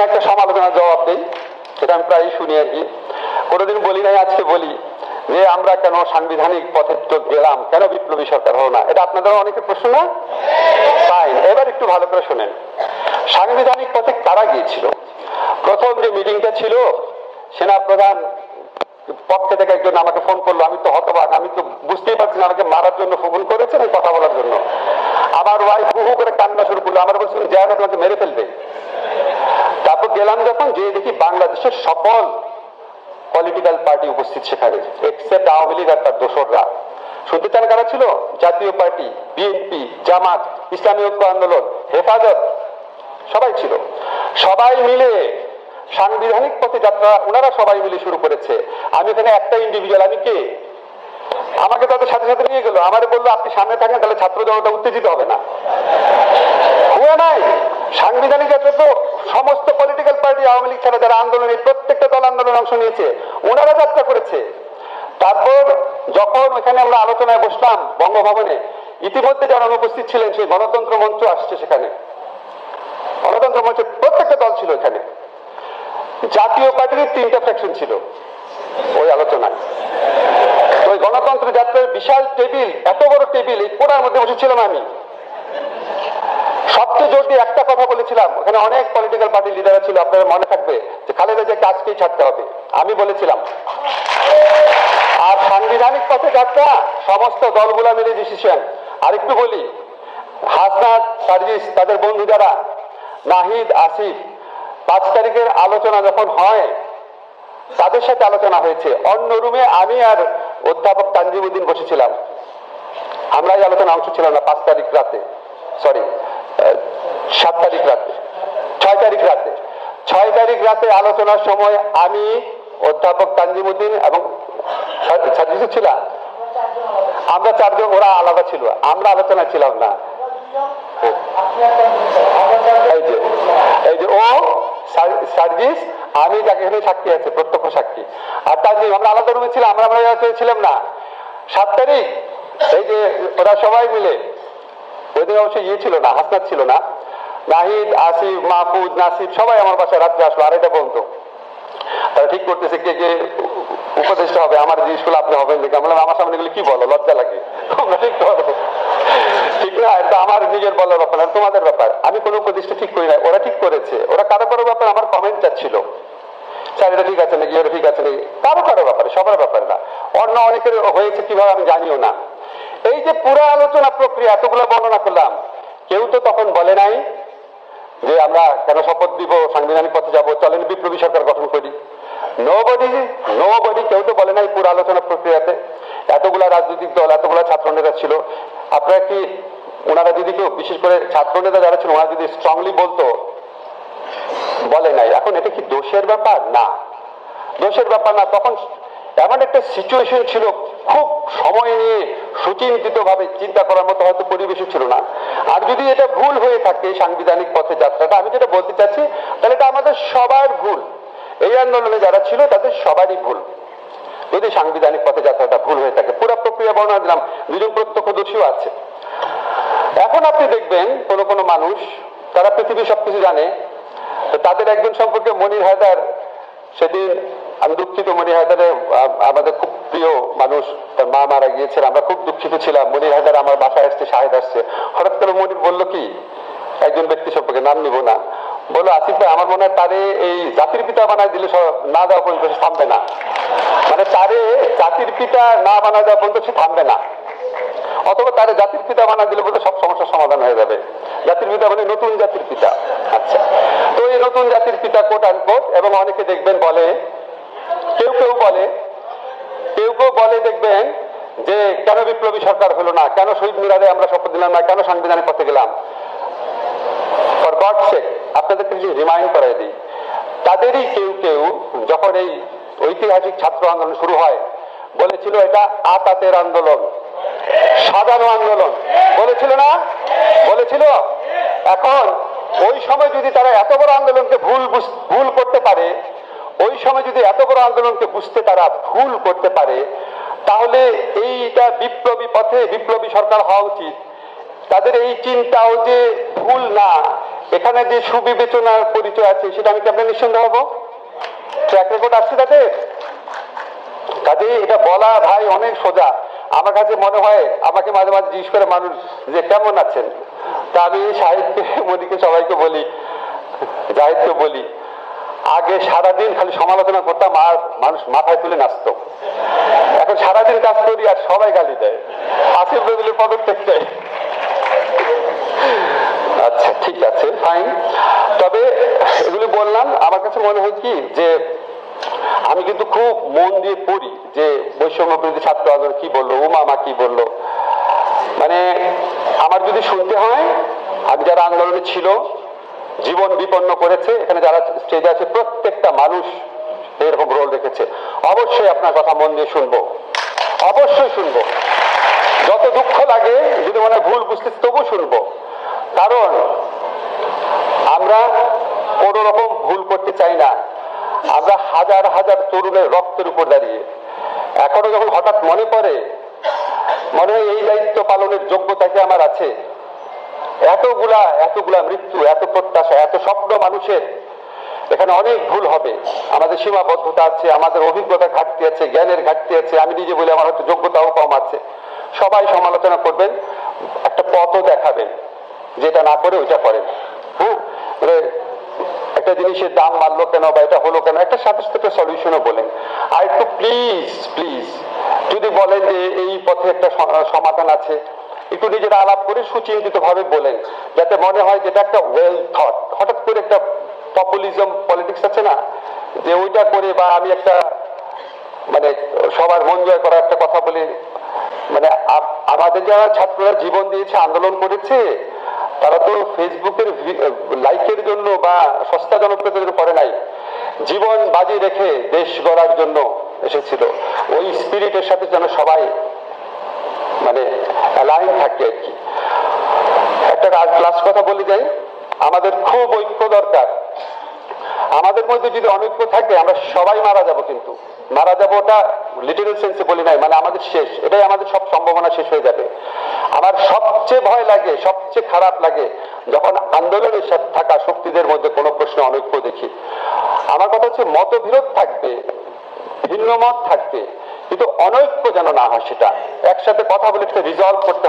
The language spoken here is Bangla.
এখানে একটা সমালোচনার জবাব দেই, সেটা আমি প্রায় শুনি আর কি। কোনোদিন বলি নাই, আজকে বলি যে আমরা কেন সাংবিধানিক পথে তো গেলাম, কেন বিপ্লবী সরকার হলো না? এটা আপনাদের অনেকের প্রশ্ন না? ফাইন এবার একটু ভালো করে শোনেন। সাংবিধানিক পথে কারা গিয়েছিল? প্রথম যে মিটিংটা ছিল সেনা প্রধান পক্ষে থেকে একজন আমাকে ফোন করল, আমি তো হতবাক, আমি তো বুঝতেই পারছি না, আমাকে মারার জন্য ফোন করেছে কথা বলার জন্য। আমার ওয়াইফ হু করে কান্না শুরু করল, আমার বলছিল জায়গা তোমাকে মেরে ফেলবে। গেলাম যখন, যে দেখি বাংলাদেশের সকল পলিটিক্যাল পার্টি উপস্থিত সেখানে এক্সেপ্ট আওয়ামী লীগ আর তার দোসররা। শুনতে চান কারা ছিল? জাতীয় পার্টি, বিএনপি, জামাত, ইসলামী ঐক্য আন্দোলন, হেফাজত, সবাই ছিল। সবাই মিলে সাংবিধানিক পথে যাত্রা, ওনারা সবাই মিলে শুরু করেছে। আমি এখানে একটা ইন্ডিভিজুয়াল আমি কে? আমাকে তাদের সাথে সাথে নিয়ে গেল। আমার বলল, আপনি সামনে থাকেন, তাহলে ছাত্র জনতা উত্তেজিত হবে না। হুয়া নাই। সাংবিধানিক যাত্রা তো সমস্ত পলিটিক্যাল পার্টি আওয়ামী লীগ ছাড়া যারা আন্দোলনে প্রত্যেকটা দল আন্দোলনে অংশ নিয়েছে, ওনারা যাত্রা করেছে। তারপর যখন ওখানে আমরা আলোচনায় বসলাম বঙ্গভবনে, ইতিমধ্যে যারা অনুপস্থিত ছিলেন সেই গণতন্ত্র মঞ্চ আসছে সেখানে। গণতন্ত্র মঞ্চের প্রত্যেকটা দল ছিল এখানে। জাতীয় পার্টির তিনটা ফ্যাকশন ছিল ওই আলোচনায়। ওই গণতন্ত্র যাত্রার বিশাল টেবিল, এত বড় টেবিল, এই পোড়ার মধ্যে বসেছিলাম আমি। সবচেয়ে জোর দিয়ে একটা কথা বলেছিলাম। ওখানে অনেক পলিটিক্যাল পার্টির লিডার ছিল, আপনাদের মনে থাকবে যে খালেদা জিয়াকে আজকেই ছাড়তে হবে। আমি বলেছিলাম। আর সাংবিধানিক পথে যাত্রা, সমস্ত দলগুলা মিলে ডিসিশন আরেকটু বলি, হাসনাত, সার্জিস, তাদের বন্ধু যারা নাহিদ, আসিফ, পাঁচ তারিখের আলোচনা যখন হয়, তাদের সাথে আলোচনা হয়েছে। অন্য রুমে আমি আর অধ্যাপক তানজিমুদ্দিন বসেছিলাম। আমরা এই আলোচনা অংশ ছিলাম না, পাঁচ তারিখ রাতে। সরি সাত তারিখ রাতে, ছয় তারিখ রাতে। ছয় তারিখ রাতে আলোচনার সময় আমি অধ্যাপক তানজিমুদ্দিন এবং ছিলাম আমরা চারজন, ওরা আলাদা ছিল। আমরা আলোচনা ছিলাম না। এই যে এই যে ও সার- সার্জিস আমি যাকে এখানে সাক্ষী আছে, প্রত্যক্ষ সাক্ষী। আর তানজিম, আমরা আলাদা রুমে ছিলাম, আমরা আমরা ছিলাম না। সাত তারিখ, এই যে ওরা সবাই মিলে ওই অবশ্যই ইয়ে ছিল না, হাসনাত ছিল না। নাহিদ আসিফ, মাহফুজ নাসিফ সবাই আমার বাসায় রাত্রে আসলো, আড়াইটা পর্যন্ত। তারা ঠিক করতেছে কে কে উপদেষ্টা হবে, আমার জিনিসগুলো আপনি হবেন দেখে। আমরা আমার সামনে গেলে কি বলো? লজ্জা লাগে। ঠিক না, এটা আমার নিজের বলার ব্যাপার না, তোমাদের ব্যাপার। আমি কোনো উপদেষ্টা ঠিক করি না, ওরা ঠিক করেছে। ওরা কারও কারও ব্যাপার আমার কমেন্ট চাচ্ছিল। স্যার, এটা ঠিক আছে নাকি? এটা ঠিক আছে নাকি? কারও কারও ব্যাপারে, সবার ব্যাপারে না। অন্য অনেকের হয়েছে, কীভাবে আমি জানিও না। এই যে পুরো আলোচনা প্রক্রিয়া, এতগুলো বর্ণনা করলাম, কেউ তো তখন বলে নাই যে আমরা কেন শপথ দিব, সাংবিধানিক পথে যাব, চলেন বিপ্লবী সরকার গঠন করি। নো বডি কেউ তো বলে নাই পুরো আলোচনা প্রক্রিয়াতে। এতগুলা রাজনৈতিক দল, এতগুলা ছাত্র নেতা ছিল। আপনারা কি ওনারা যদি কেউ, বিশেষ করে ছাত্র নেতা যারা ছিল ওনারা যদি স্ট্রংলি বলতো, বলে নাই। এখন এটা কি দোষের ব্যাপার? না। দোষের ব্যাপার না। তখন এমন একটা সিচুয়েশন ছিল সময় নিয়ে সুচিন্তিত ভাবে চিন্তা করার মতো হয়তো পরিবেশও ছিল না। আর যদি এটা ভুল হয়ে থাকে সাংবিধানিক পথে যাত্রাটা, আমি যেটা বলতে চাচ্ছি, তাহলে এটা আমাদের সবার ভুল। এই আন্দোলনে যারা ছিল, তাদের সবারই ভুল। যদি সাংবিধানিক পথে যাত্রাটা ভুল হয়ে থাকে, পুরো প্রক্রিয়া বর্ণনা দিলাম, দুজন প্রত্যক্ষদর্শীও আছে। এখন আপনি দেখবেন, কোনো কোনো মানুষ, তারা পৃথিবীর সবকিছু জানে তাদের একজন সম্পর্কে মনির হায়দার সেদিন আমি দুঃখিত মনির হায়দারে আমাদের খুব প্রিয় মানুষ, তার মা মারা গিয়েছেন আমরা খুব দুঃখিত ছিলাম। মনির হায়দার আমার বাসায় আসছে, শাহেদ আসছে। হঠাৎ করে মনির বলল কি, একজন ব্যক্তি সম্পর্কে নাম নিব না। বলল, আসিফ ভাই, আমার মনে হয় তারে এই জাতির পিতা বানায় দিলে না দেওয়া পর্যন্ত সে থামবে না। মানে তারে জাতির পিতা না বানা দেওয়া পর্যন্ত সে থামবে না। অথবা তারা জাতির পিতা বানা দিলে বলতে সব সমস্যার সমাধান হয়ে যাবে। জাতির পিতা মানে নতুন জাতির পিতা। আচ্ছা। তো এই নতুন জাতির পিতা কোট আন কোট এবং অনেকে দেখবেন বলে বলে, কেউ কেউ বলে দেখবেন যে, কেন বিপ্লবী সরকার হলো না? কেন শহীদ মিনারে আমরা শপথ দিলাম না? কেন সাংবিধানিক পথে গেলাম? আপনাদেরকে যদি রিমাইন্ড করাই দিই। তাদেরই কেউ কেউ যখন এই ঐতিহাসিক ছাত্র আন্দোলন শুরু হয়, বলেছিল এটা আতাতের আন্দোলন, সাজানো আন্দোলন। বলেছিল না? বলেছিল? এখন ওই সময় যদি তারা এত বড় আন্দোলনকে ভুল ভুল করতে পারে ওই সময় যদি এত বড় আন্দোলনকে বুঝতে তারা ভুল করতে পারে, তাহলে এইটা বিপ্লবী পথে বিপ্লবী সরকার হওয়া উচিত। তাদের এই চিন্তাও যে ভুল না, এখানে যে সুবিবেচনার পরিচয় আছে, সেটা আমি কি আপনার নিঃসন্দেহ হব ট্র্যাক রেকর্ড আছে তাদের? কাজে এটা বলা ভাই অনেক সোজা। আমার কাছে মনে হয়, আমাকে মাঝে মাঝে জিজ্ঞেস করে মানুষ যে কেমন আছেন? তা আমি সাহিত্যে মোদীকে সবাইকে বলি, জাহিদকে বলি। আগে সারাদিন খালি সমালোচনা করতাম আর মানুষ মাথায় তুলে নাচতো। এখন সারাদিন কাজ করি আর সবাই গালি দেয়। আসিফ নজরুলের পদক্ষেপ চাই আচ্ছা ঠিক আছে ফাইন তবে এগুলি বললাম, আমার কাছে মনে হয় কি যে আমি কিন্তু খুব মন দিয়ে পড়ি যে বৈষম্য ছাত্র আন্দোলন কি বলল উমামা কি বলল। মানে আমার যদি শুনতে হয়, আমি যারা আন্দোলনে ছিল জীবন বিপন্ন করেছে, এখানে যারা স্টেজে আছে, প্রত্যেকটা মানুষ এরকম রোল রেখেছে। অবশ্যই আপনার কথা মন দিয়ে শুনব। অবশ্যই শুনব। যত দুঃখ লাগে, যদি মনে ভুল বুঝতে তবু শুনব। কারণ আমরা কোন রকম ভুল করতে চাই না। আমরা হাজার হাজার তরুণের রক্তের উপর দাঁড়িয়ে। এখনও যখন হঠাৎ মনে পড়ে, মনে হয় এই দায়িত্ব পালনের যোগ্যতা কি আমার আছে? এতগুলা এতগুলা মৃত্যু, এত মানুষের এখানে অনেক ভুল হবে। আমাদের সীমাবদ্ধতা আছে, আমাদের অভিজ্ঞতা ঘাটতি আছে, জ্ঞানের ঘাটতি আছে, আমি নিজে বলি আমার হয়তো যোগ্যতাও কম আছে। সবাই সমালোচনা করবেন, একটা পথও দেখাবেন, যেটা না করে ওইটা করেন। হ্যাঁ একটা জিনিসের দাম মারলো কেন বা এটা হলো কেন, একটা সাথে সলিউশনও বলেন। আর একটু প্লিজ প্লিজ যদি বলেন যে এই পথে একটা সমাধান আছে, একটু নিজেরা আলাপ করে সুচিন্তিত ভাবে বলেন, যাতে মনে হয় যেটা একটা ওয়েল থট হঠাৎ করে একটা পপুলিজম পলিটিক্স আছে না, যে ওইটা করে বা আমি একটা মানে সবার মন জয় করার একটা কথা বলি মানে আমাদের যারা ছাত্ররা জীবন দিয়েছে, আন্দোলন করেছে, তারা তো ফেসবুকের লাইকের জন্য বা সস্তা জনপ্রিয়তার করে নাই। জীবন বাজি রেখে দেশ গড়ার জন্য এসেছিল। ওই স্পিরিটের সাথে যেন সবাই মানে অ্যালাইন থাকে আর কি। একটা লাস্ট কথা বলে যাই। আমাদের খুব ঐক্য দরকার। আমাদের মধ্যে যদি অনৈক্য থাকে, আমরা সবাই মারা যাব কিন্তু। মারা যাব ওটা লিটারেল সেন্সে বলি নাই মানে আমাদের শেষ। এটাই আমাদের সব সম্ভাবনা শেষ হয়ে যাবে। আমার সবচেয়ে ভয় লাগে, সবচেয়ে খারাপ লাগে, যখন আন্দোলনের সাথে থাকা শক্তিদের মধ্যে কোনো প্রশ্নে অনৈক্য দেখি। আমার কথা হচ্ছে, মতবিরোধ থাকবে ভিন্ন মত থাকবে, কিন্তু অনৈক্য যেন না হয় সেটা। একসাথে কথা বলে রিজলভ করতে হবে।